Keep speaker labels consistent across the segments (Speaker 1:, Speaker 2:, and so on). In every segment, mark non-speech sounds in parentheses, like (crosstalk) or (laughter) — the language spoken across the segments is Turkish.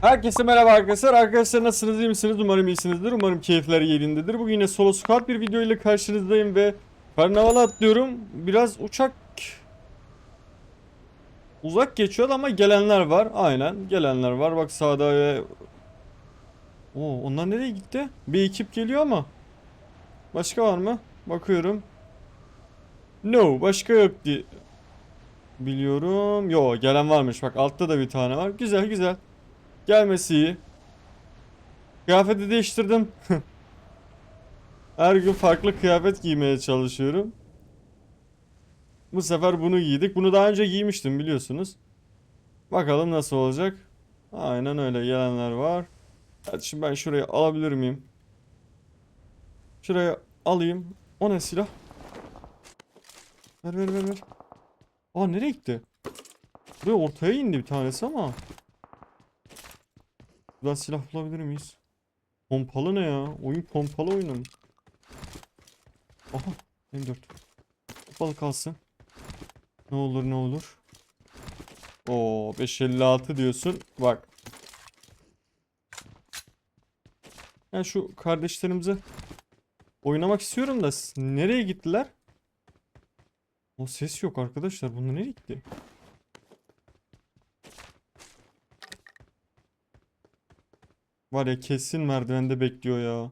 Speaker 1: Herkese merhaba arkadaşlar. Arkadaşlar nasılsınız iyi misiniz? Umarım iyisinizdir. Umarım keyifler yerindedir. Bugün yine solo squad bir video ile karşınızdayım ve karnavala atlıyorum. Biraz uçak uzak geçiyor ama gelenler var. Aynen gelenler var. Bak sağda ve Oo, onlar nereye gitti? Bir ekip geliyor ama. Başka var mı? Bakıyorum. No, başka yok diye. Biliyorum. Yo, gelen varmış. Bak altta da bir tane var. Güzel güzel. Gelmesi iyi. Kıyafeti değiştirdim. (laughs) Her gün farklı kıyafet giymeye çalışıyorum. Bu sefer bunu giydik. Bunu daha önce giymiştim biliyorsunuz. Bakalım nasıl olacak. Aynen öyle gelenler var. Hadi şimdi ben şurayı alabilir miyim? Şuraya alayım. O ne silah? Ver ver ver ver. Aa nereye gitti? Buraya ortaya indi bir tanesi ama. Buradan silah bulabilir miyiz? Pompalı ne ya? Oyun pompalı oyunu? Aha M4. Pompalı kalsın. Ne olur ne olur. Oo 556 diyorsun. Bak. Ben şu kardeşlerimize oynamak istiyorum da nereye gittiler? O ses yok arkadaşlar. Bunlar nereye gitti? Var ya kesin merdivende bekliyor ya.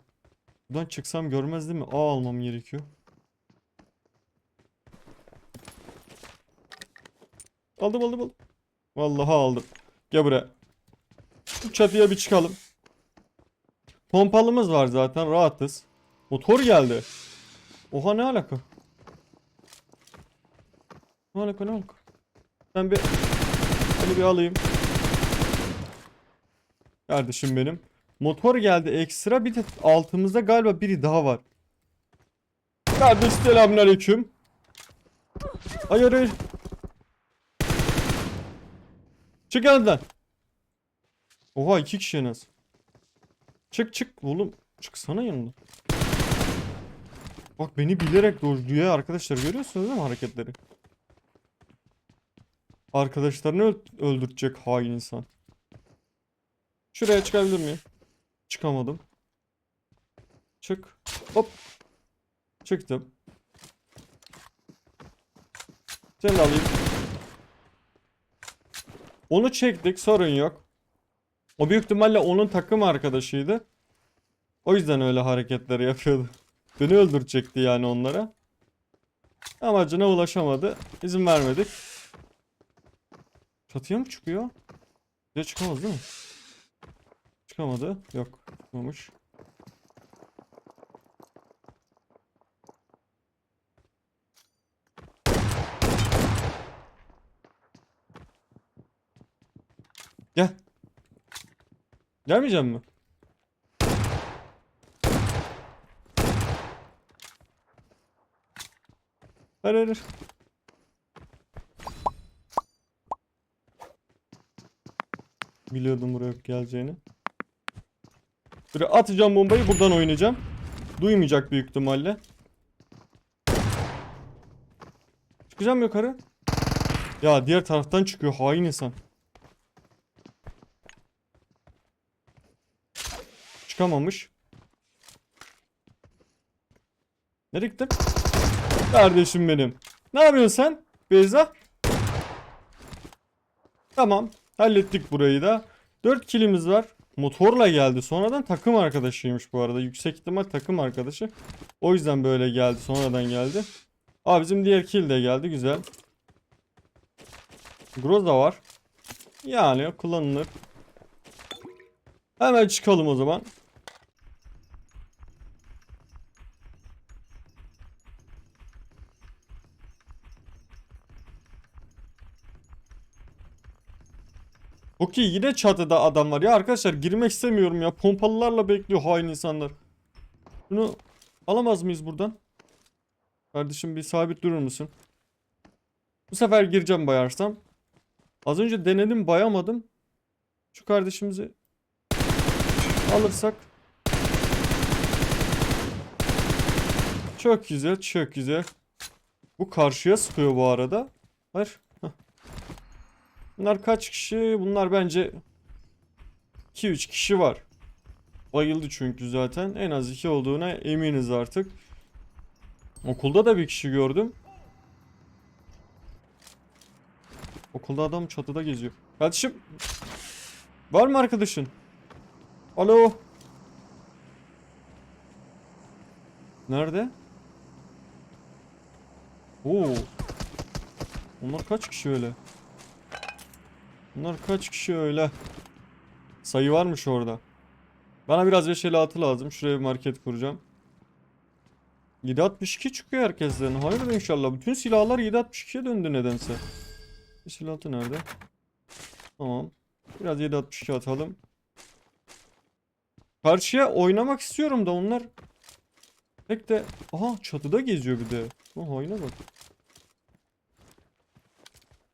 Speaker 1: Buradan çıksam görmez değil mi? A almam gerekiyor. Aldım aldım aldım. Vallahi aldım. Gel buraya. Şu çatıya bir çıkalım. Pompalımız var zaten rahatız. Motor geldi. Oha ne alaka? Ne alaka ne alaka? Ben bir... Hadi bir alayım. Kardeşim benim. Motor geldi ekstra bir de altımızda galiba biri daha var. Kardeş selamünaleyküm. Hayır hayır. Çık yanından. Oha iki kişi en az. Çık çık oğlum. Çıksana yanına. Bak beni bilerek dojluyor arkadaşlar görüyorsunuz değil mi hareketleri? Arkadaşlarını öl- öldürecek hain insan. Şuraya çıkabilir miyim? Çıkamadım. Çık. Hop. Çıktım. Seni alayım. Onu çektik sorun yok. O büyük ihtimalle onun takım arkadaşıydı. O yüzden öyle hareketleri yapıyordu. (laughs) Beni öldürecekti yani onlara. Amacına ulaşamadı. İzin vermedik. Çatıya mı çıkıyor? Ya çıkamaz değil mi? Çıkamadı. Yok. Çıkmamış. Gel. Gelmeyecek mi? Hayır. hayır. Biliyordum buraya geleceğini. Böyle atacağım bombayı buradan oynayacağım. Duymayacak büyük ihtimalle. Çıkacağım yukarı. Ya diğer taraftan çıkıyor hain insan. Çıkamamış. Nereye gittin? Kardeşim benim. Ne yapıyorsun sen? Beyza? Tamam. Hallettik burayı da. 4 kilimiz var. Motorla geldi. Sonradan takım arkadaşıymış bu arada. Yüksek ihtimal takım arkadaşı. O yüzden böyle geldi. Sonradan geldi. Aa bizim diğer kill de geldi. Güzel. Groza var. Yani kullanılır. Hemen çıkalım o zaman. Okey yine çatıda adam var ya arkadaşlar girmek istemiyorum ya pompalılarla bekliyor hain insanlar. Bunu alamaz mıyız buradan? Kardeşim bir sabit durur musun? Bu sefer gireceğim bayarsam. Az önce denedim bayamadım. Şu kardeşimizi alırsak. Çok güzel çok güzel. Bu karşıya sıkıyor bu arada. Hayır. Bunlar kaç kişi? Bunlar bence 2-3 kişi var. Bayıldı çünkü zaten. En az 2 olduğuna eminiz artık. Okulda da bir kişi gördüm. Okulda adam çatıda geziyor. Kardeşim. Var mı arkadaşın? Alo. Nerede? Oo. Onlar kaç kişi öyle? Bunlar kaç kişi öyle? Sayı varmış orada. Bana biraz 556 lazım. Şuraya bir market kuracağım. 762 çıkıyor herkesten. Hayırdır inşallah. Bütün silahlar 762'ye döndü nedense. 556 nerede? Tamam. Biraz 762 atalım. Karşıya oynamak istiyorum da onlar pek de... Aha çatıda geziyor bir de. Aha oyuna bak.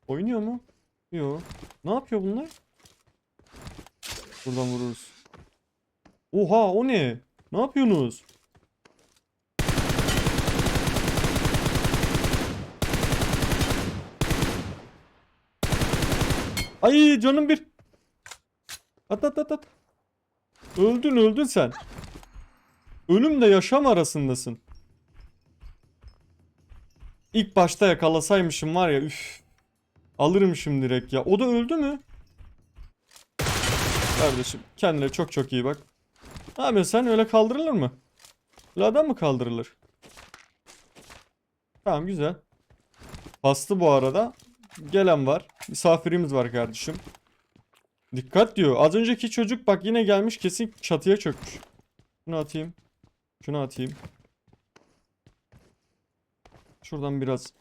Speaker 1: Oynuyor mu? Yo. Ne yapıyor bunlar? Buradan vururuz. Oha o ne? Ne yapıyorsunuz? Ay canım bir. At at at at. Öldün öldün sen. Ölümle yaşam arasındasın. İlk başta yakalasaymışım var ya üf. Alırmışım direkt ya. O da öldü mü? Kardeşim kendine çok çok iyi bak. Abi sen öyle kaldırılır mı? Öyle adam mı kaldırılır? Tamam güzel. Bastı bu arada. Gelen var. Misafirimiz var kardeşim. Dikkat diyor. Az önceki çocuk bak yine gelmiş kesin çatıya çökmüş. Şunu atayım. Şunu atayım. Şuradan biraz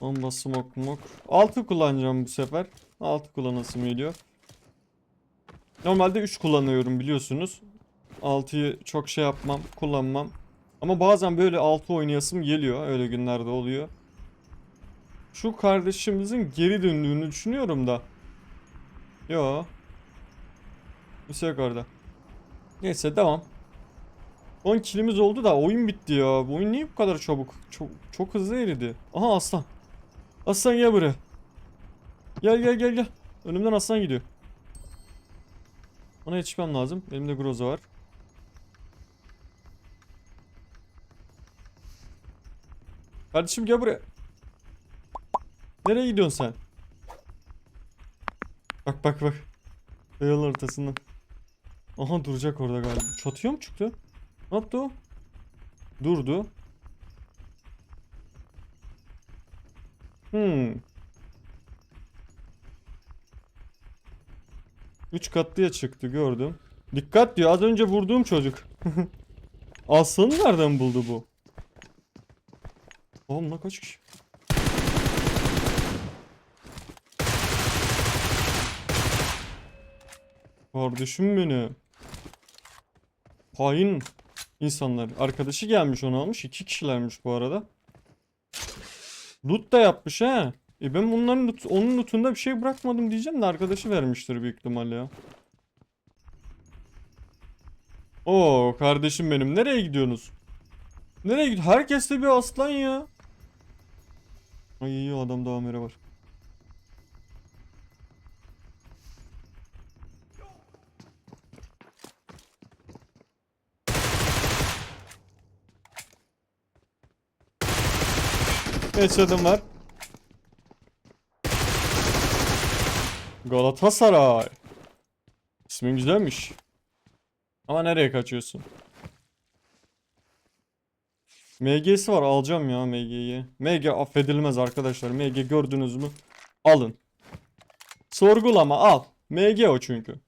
Speaker 1: bomba smoke mok. 6 kullanacağım bu sefer. 6 kullanasım geliyor. Normalde 3 kullanıyorum biliyorsunuz. 6'yı çok şey yapmam, kullanmam. Ama bazen böyle 6 oynayasım geliyor. Öyle günlerde oluyor. Şu kardeşimizin geri döndüğünü düşünüyorum da. Yo. Bir şey yok orada. Neyse devam. 10 kilimiz oldu da oyun bitti ya. Bu oyun niye bu kadar çabuk? Çok, çok hızlı eridi. Aha aslan. Aslan gel buraya. Gel gel gel gel. Önümden aslan gidiyor. Ona yetişmem lazım. Elimde groza var. Kardeşim gel buraya. Nereye gidiyorsun sen? Bak bak bak. Yolun ortasından. Aha duracak orada galiba. Çatıya mı çıktı? Ne yaptı o? Durdu. Hmm. Üç katlıya çıktı gördüm. Dikkat diyor az önce vurduğum çocuk. (laughs) Aslanı nereden buldu bu? Oğlum lan kaç kişi? Kardeşim beni. Hain insanlar. Arkadaşı gelmiş onu almış. iki kişilermiş bu arada. Loot da yapmış ha. E ben bunların loot, onun lootunda bir şey bırakmadım diyeceğim de arkadaşı vermiştir büyük ihtimalle ya. Oo kardeşim benim nereye gidiyorsunuz? Nereye gidiyor? Herkes de bir aslan ya. Ay iyi adamda amere var. Headshot'ım var. Galatasaray. İsmin güzelmiş. Ama nereye kaçıyorsun? MG'si var alacağım ya MG'yi. MG affedilmez arkadaşlar. MG gördünüz mü? Alın. Sorgulama al. MG o çünkü.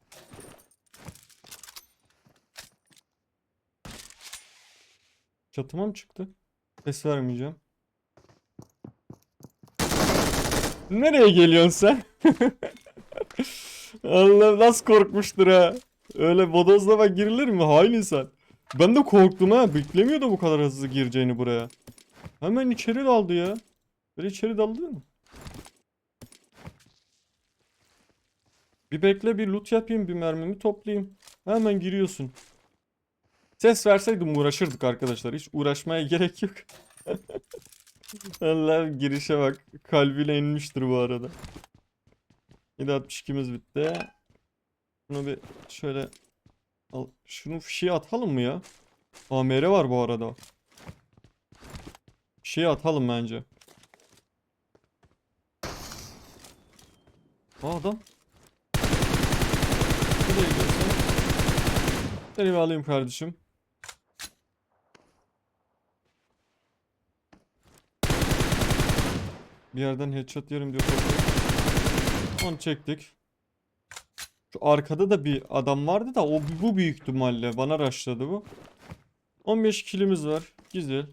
Speaker 1: Çatıma mı çıktı? Ses vermeyeceğim. Nereye geliyorsun sen? (laughs) Allah nasıl korkmuştur ha. Öyle bodozlama girilir mi? Hain insan. Ben de korktum ha. Beklemiyordum bu kadar hızlı gireceğini buraya. Hemen içeri daldı ya. Böyle içeri daldı mı? Bir bekle bir loot yapayım bir mermimi toplayayım. Hemen giriyorsun. Ses verseydim uğraşırdık arkadaşlar. Hiç uğraşmaya (laughs) gerek yok. Allah girişe bak. Kalbine inmiştir bu arada. 7.62'miz bitti. Bunu bir şöyle al. Şunu fişeğe atalım mı ya? AMR var bu arada. Fişeğe atalım bence. Aa adam. Nereye alayım kardeşim. Bir yerden headshot yerim diyor. Onu çektik. Şu arkada da bir adam vardı da o bu büyük ihtimalle bana rushladı bu. 15 kilimiz var. Güzel.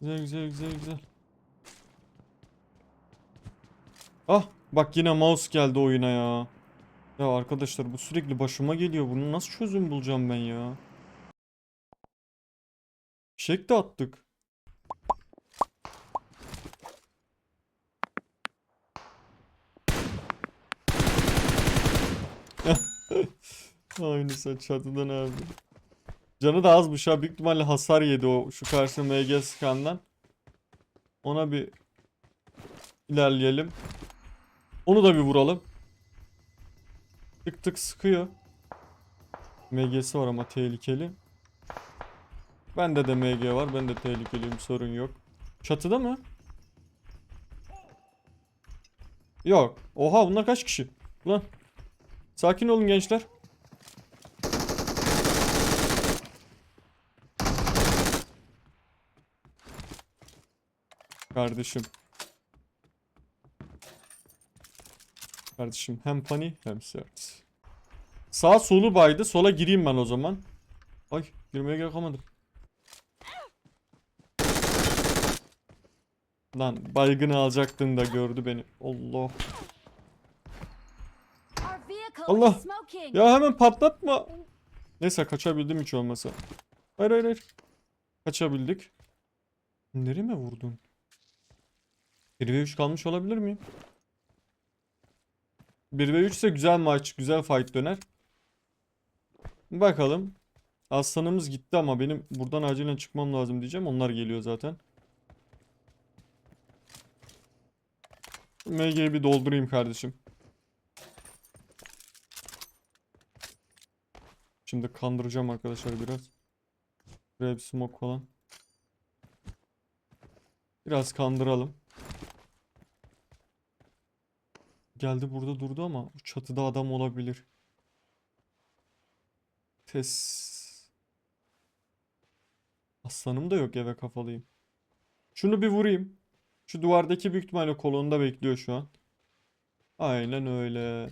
Speaker 1: Güzel güzel güzel güzel. Ah bak yine mouse geldi oyuna ya. Ya arkadaşlar bu sürekli başıma geliyor. Bunu nasıl çözüm bulacağım ben ya? Fişek de attık. (laughs) Aynı sen çatıdan abi. Canı da azmış ha. Büyük ihtimalle hasar yedi o şu karşı MG skandan. Ona bir ilerleyelim. Onu da bir vuralım. Tık tık sıkıyor. MG'si var ama tehlikeli. Bende de MG var. Ben de tehlikeliyim. Sorun yok. Çatıda mı? Yok. Oha bunlar kaç kişi? Ulan. Sakin olun gençler. Kardeşim. Kardeşim hem funny hem sert. Sağ solu baydı. Sola gireyim ben o zaman. Ay girmeye gerek kalmadı. Lan baygını alacaktın da gördü beni. Allah. Allah. Ya hemen patlatma. Neyse kaçabildim hiç olmasa. Hayır hayır hayır. Kaçabildik. Nereye mi vurdun? 1 ve 3 kalmış olabilir miyim? 1 ve 3 ise güzel maç, güzel fight döner. Bakalım. Aslanımız gitti ama benim buradan acilen çıkmam lazım diyeceğim. Onlar geliyor zaten. MG'yi bir doldurayım kardeşim. Şimdi kandıracağım arkadaşlar biraz. Buraya bir smoke falan. Biraz kandıralım. Geldi burada durdu ama çatıda adam olabilir. Tes. Aslanım da yok eve kafalıyım. Şunu bir vurayım. Şu duvardaki büyük ihtimalle kolonda bekliyor şu an. Aynen öyle.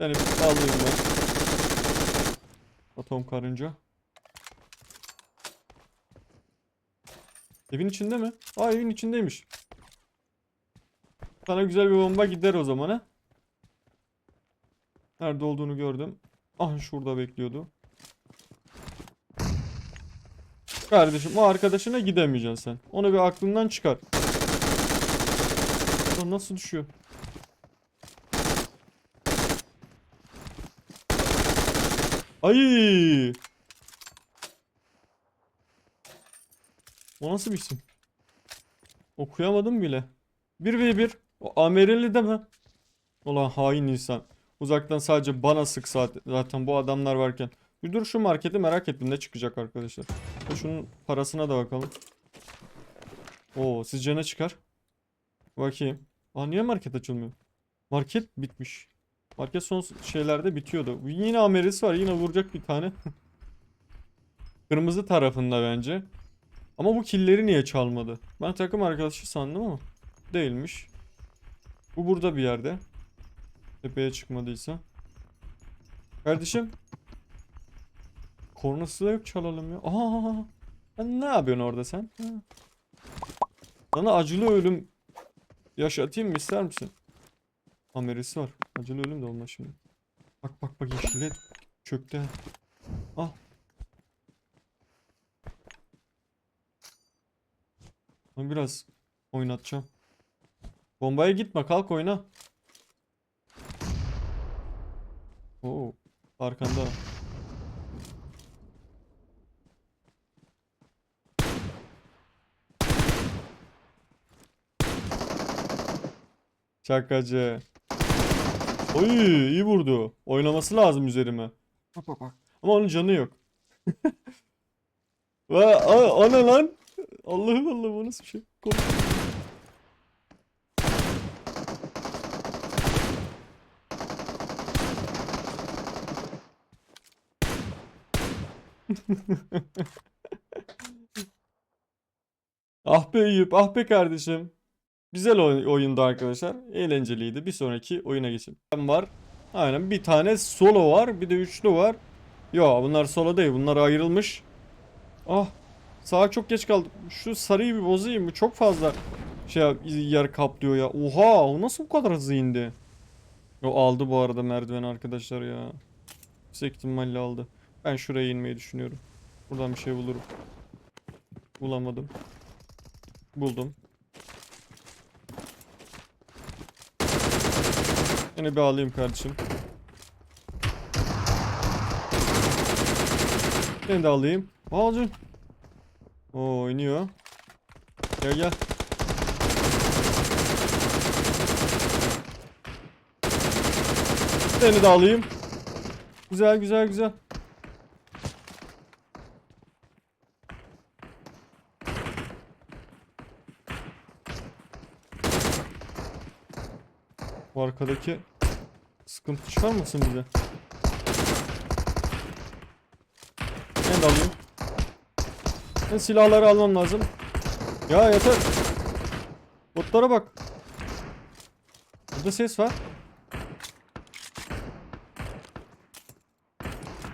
Speaker 1: Yani bir alayım ben. Atom karınca. Evin içinde mi? Aa evin içindeymiş. Sana güzel bir bomba gider o zaman ha. Nerede olduğunu gördüm. Ah şurada bekliyordu. Kardeşim o arkadaşına gidemeyeceksin sen. Onu bir aklından çıkar. Lan nasıl düşüyor? Ay! O nasıl bir isim? Okuyamadım bile. 1v1. O Amerili de mi? Ulan hain insan. Uzaktan sadece bana sık zaten, bu adamlar varken. Bir dur şu marketi merak ettim ne çıkacak arkadaşlar. Şunun parasına da bakalım. Oo sizce ne çıkar? Bakayım. Aa niye market açılmıyor? Market bitmiş. Market son şeylerde bitiyordu. Yine Ameris var. Yine vuracak bir tane. (laughs) Kırmızı tarafında bence. Ama bu killeri niye çalmadı? Ben takım arkadaşı sandım ama değilmiş. Bu burada bir yerde. Tepeye çıkmadıysa. Kardeşim. Kornası da yok çalalım ya. Aa, ne yapıyorsun orada sen? Ha. Sana acılı ölüm yaşatayım mı ister misin? Amerisi var. Acılı ölüm de olmaz şimdi. Bak bak bak yeşile çöktü. Al. Ben biraz oynatacağım. Bombaya gitme kalk oyna. Oo, arkanda. Şakacı. Oy iyi vurdu. Oynaması lazım üzerime. Bak bak bak. Ama onun canı yok. (laughs) Ve o ne lan? Allah'ım Allah'ım o nasıl bir şey? Kork- (laughs) Ah be Eyüp, ah be kardeşim. Güzel oy- oyundu arkadaşlar. Eğlenceliydi. Bir sonraki oyuna geçelim. Var. Aynen bir tane solo var. Bir de üçlü var. Yo bunlar solo değil. Bunlar ayrılmış. Ah. Sağa çok geç kaldım. Şu sarıyı bir bozayım mı? Çok fazla şey yer kaplıyor ya. Oha o nasıl bu kadar hızlı indi? O aldı bu arada merdiven arkadaşlar ya. Yüksek ihtimalle aldı. Ben şuraya inmeyi düşünüyorum. Buradan bir şey bulurum. Bulamadım. Buldum. Yine bir alayım kardeşim. Seni de alayım. Alcın. Oo iniyor. Gel gel. Seni de alayım. Güzel güzel güzel. Arkadaki sıkıntı çıkarmasın bize. Ben de alayım. Ben silahları almam lazım. Ya yeter. Botlara bak. Burada ses var.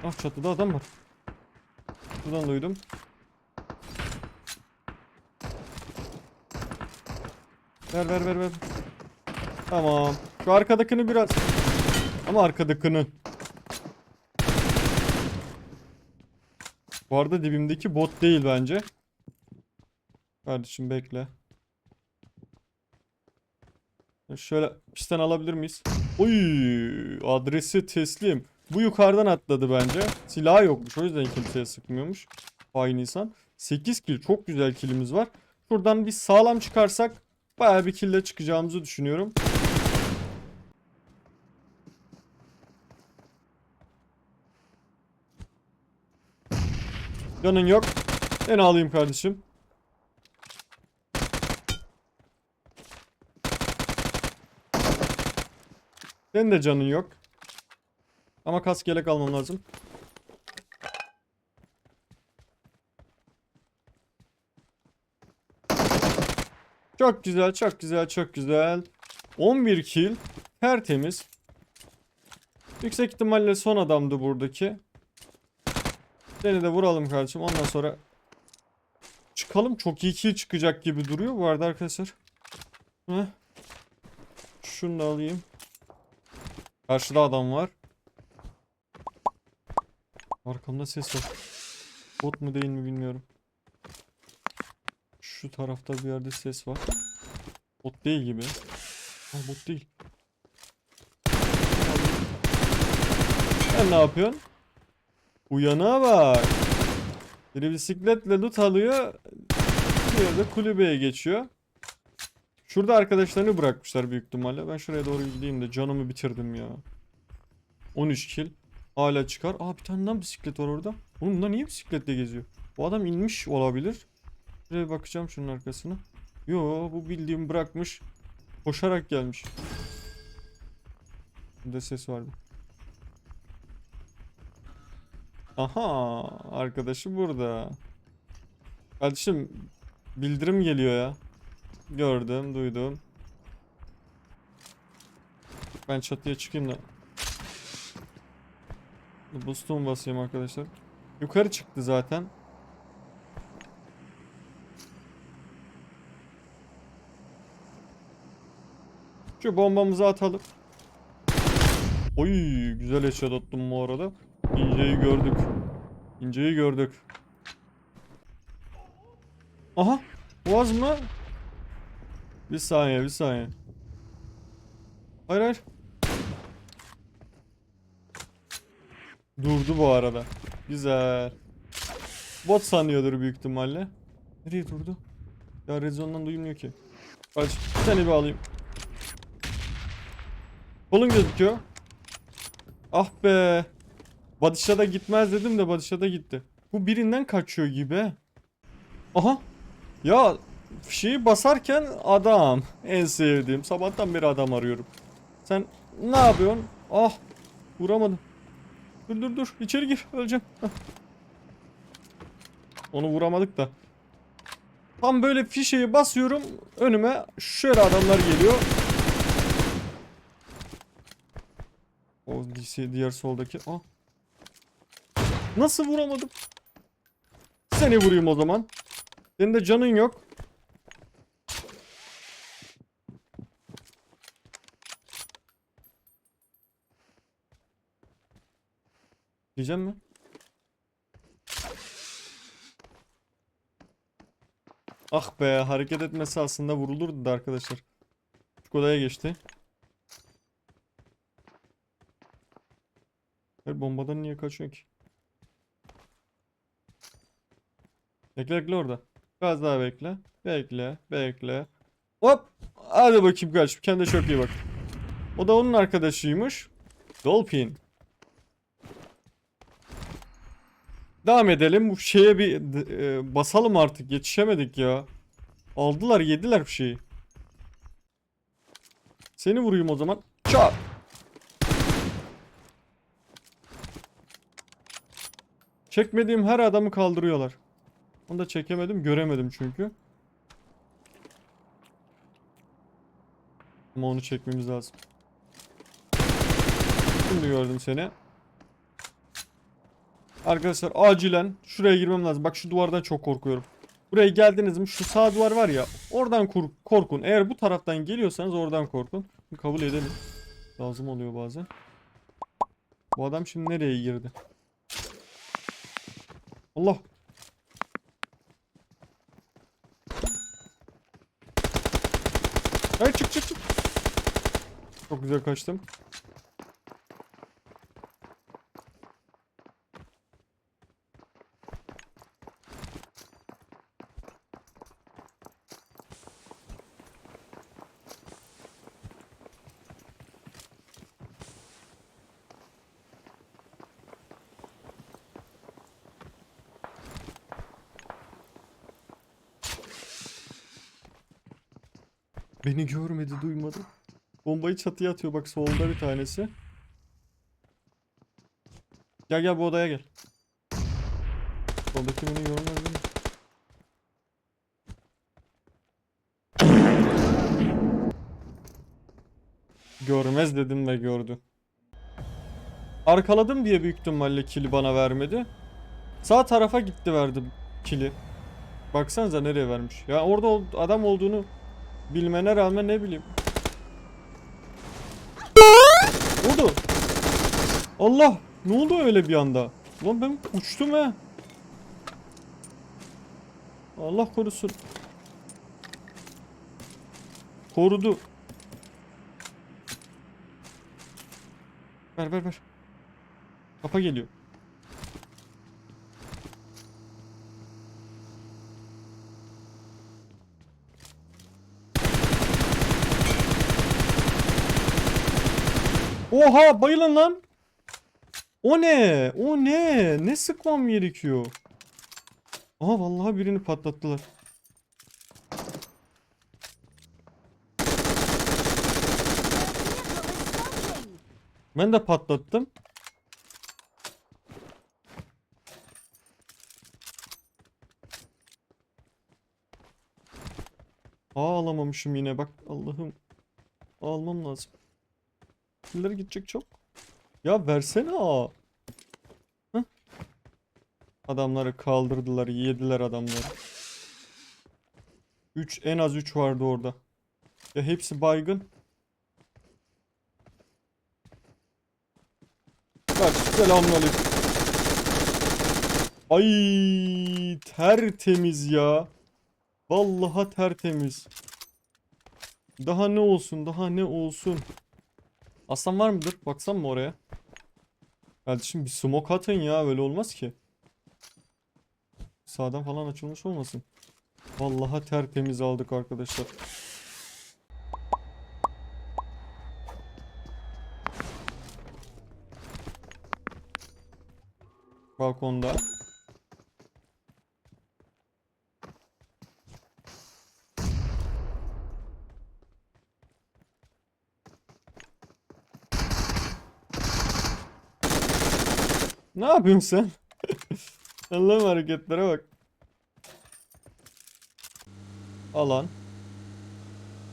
Speaker 1: Ah çatıda adam var. Buradan duydum. Ver ver ver ver. Tamam. Şu arkadakini biraz. Ama arkadakini. Bu arada dibimdeki bot değil bence. Kardeşim bekle. Şöyle pistten alabilir miyiz? Oy, adresi teslim. Bu yukarıdan atladı bence. Silahı yokmuş o yüzden kimseye sıkmıyormuş. Hain insan. 8 kill çok güzel killimiz var. Şuradan bir sağlam çıkarsak bayağı bir kille çıkacağımızı düşünüyorum. Canın yok. Ben alayım kardeşim. Senin de canın yok. Ama kask yelek almam lazım. Çok güzel, çok güzel, çok güzel. 11 kill. Tertemiz. Yüksek ihtimalle son adamdı buradaki. Seni de vuralım kardeşim. Ondan sonra çıkalım. Çok iyi kill çıkacak gibi duruyor bu arada arkadaşlar. Heh. Şunu da alayım. Karşıda adam var. Arkamda ses var. Bot mu değil mi bilmiyorum. Şu tarafta bir yerde ses var. Bot değil gibi. Ha bot değil. Sen ne yapıyorsun? Uyanığa bak. Biri bisikletle loot alıyor. Diğeri de kulübeye geçiyor. Şurada arkadaşlarını bırakmışlar büyük ihtimalle. Ben şuraya doğru gideyim de canımı bitirdim ya. 13 kill. Hala çıkar. Aa bir tane daha bisiklet var orada. Oğlum bunlar niye bisikletle geziyor? Bu adam inmiş olabilir. Şuraya bakacağım şunun arkasına. Yo bu bildiğim bırakmış. Koşarak gelmiş. Burada ses vardı. Aha arkadaşı burada. Kardeşim bildirim geliyor ya. Gördüm, duydum. Ben çatıya çıkayım da. Boost'umu basayım arkadaşlar. Yukarı çıktı zaten. Şu bombamızı atalım. Oy güzel headshot attım bu arada. İnceyi gördük. İnceyi gördük. Aha. Boğaz mı? Bir saniye bir saniye. Hayır hayır. Durdu bu arada. Güzel. Bot sanıyordur büyük ihtimalle. Nereye durdu? Ya Redzone'dan duymuyor ki. Kaç. Seni bir alayım. Kolun gözüküyor. Ah be. Badişa da gitmez dedim de Badişa da gitti. Bu birinden kaçıyor gibi. Aha. Ya şeyi basarken adam. En sevdiğim. Sabahtan beri adam arıyorum. Sen ne yapıyorsun? Ah. Vuramadım. Dur dur dur. İçeri gir. Öleceğim. Onu vuramadık da. Tam böyle fişeyi basıyorum. Önüme şöyle adamlar geliyor. O diğer soldaki. Ah. Nasıl vuramadım? Seni vurayım o zaman. Senin de canın yok. Diyeceğim mi? Ah be hareket etmesi aslında vurulurdu da arkadaşlar. Küçük odaya geçti. Hayır bombadan niye kaçıyor ki? Bekle bekle orada. Biraz daha bekle. Bekle bekle. Hop. Hadi bakayım kaç. Kendine çok iyi bak. O da onun arkadaşıymış. Dolphin. Devam edelim. Bu şeye bir e, basalım artık. Yetişemedik ya. Aldılar yediler bir şeyi. Seni vurayım o zaman. Çat. Çekmediğim her adamı kaldırıyorlar. Onu da çekemedim, göremedim çünkü. Ama onu çekmemiz lazım. Şimdi gördüm seni. Arkadaşlar acilen şuraya girmem lazım. Bak şu duvardan çok korkuyorum. Buraya geldiniz mi şu sağ duvar var ya oradan korkun. Eğer bu taraftan geliyorsanız oradan korkun. Kabul edelim. Lazım oluyor bazen. Bu adam şimdi nereye girdi? Allah. Hayır çık çık çık. Çok güzel kaçtım. Beni görmedi, duymadı. Bombayı çatıya atıyor bak solda bir tanesi. Gel gel bu odaya gel. Soldaki beni görmez değil mi? Görmez dedim ve gördü. Arkaladım diye büyük ihtimalle kili bana vermedi. Sağ tarafa gitti verdi kili. Baksanıza nereye vermiş. Ya orada adam olduğunu bilmene rağmen ne bileyim. Oldu. Allah! Ne oldu öyle bir anda? Lan ben uçtum he. Allah korusun. Korudu. Ver ver ver. Kafa geliyor. Oha bayılın lan. O ne? O ne? Ne sıkmam gerekiyor? Aha vallahi birini patlattılar. Ben de patlattım. Aa alamamışım yine bak Allah'ım. Almam lazım. Kimlere gidecek çok? Ya versene aa. Adamları kaldırdılar, yediler adamları. 3 en az 3 vardı orada. Ya hepsi baygın. Bak selamünaleyküm. Ay tertemiz ya. Vallahi tertemiz. Daha ne olsun, daha ne olsun. Aslan var mıdır? Baksam mı oraya? Kardeşim bir smoke atın ya. Böyle olmaz ki. Sağdan falan açılmış olmasın. Vallahi tertemiz aldık arkadaşlar. Balkonda. Ne yapıyorsun sen? (laughs) Allah'ım hareketlere bak. Alan.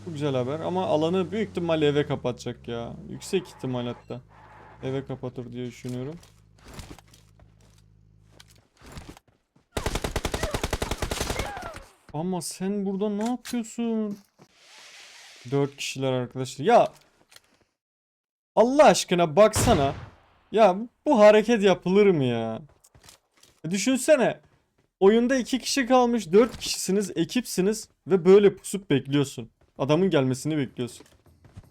Speaker 1: Bu güzel haber ama alanı büyük ihtimalle eve kapatacak ya. Yüksek ihtimal hatta. Eve kapatır diye düşünüyorum. Ama sen burada ne yapıyorsun? Dört kişiler arkadaşlar. Ya Allah aşkına baksana. Ya bu hareket yapılır mı ya? Düşünsene. Oyunda iki kişi kalmış, dört kişisiniz, ekipsiniz ve böyle pusup bekliyorsun. Adamın gelmesini bekliyorsun.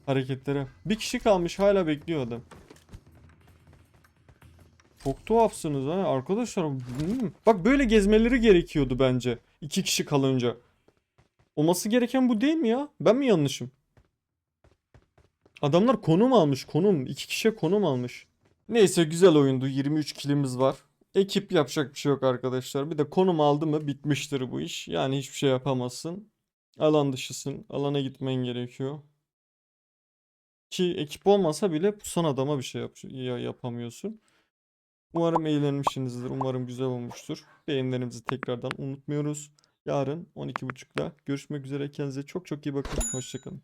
Speaker 1: Hareketlere. Bir kişi kalmış hala bekliyor adam. Çok tuhafsınız ha arkadaşlar. hmm. Bak böyle gezmeleri gerekiyordu bence. İki kişi kalınca. Olması gereken bu değil mi ya? Ben mi yanlışım? Adamlar konum almış konum. İki kişiye konum almış. Neyse güzel oyundu. 23 kilimiz var. Ekip yapacak bir şey yok arkadaşlar. Bir de konum aldı mı bitmiştir bu iş. Yani hiçbir şey yapamazsın. Alan dışısın. Alana gitmen gerekiyor. Ki ekip olmasa bile pusan adama bir şey yap ya- yapamıyorsun. Umarım eğlenmişsinizdir. Umarım güzel olmuştur. Beğenilerinizi tekrardan unutmuyoruz. Yarın 12.30'da görüşmek üzere. Kendinize çok çok iyi bakın. Hoşçakalın.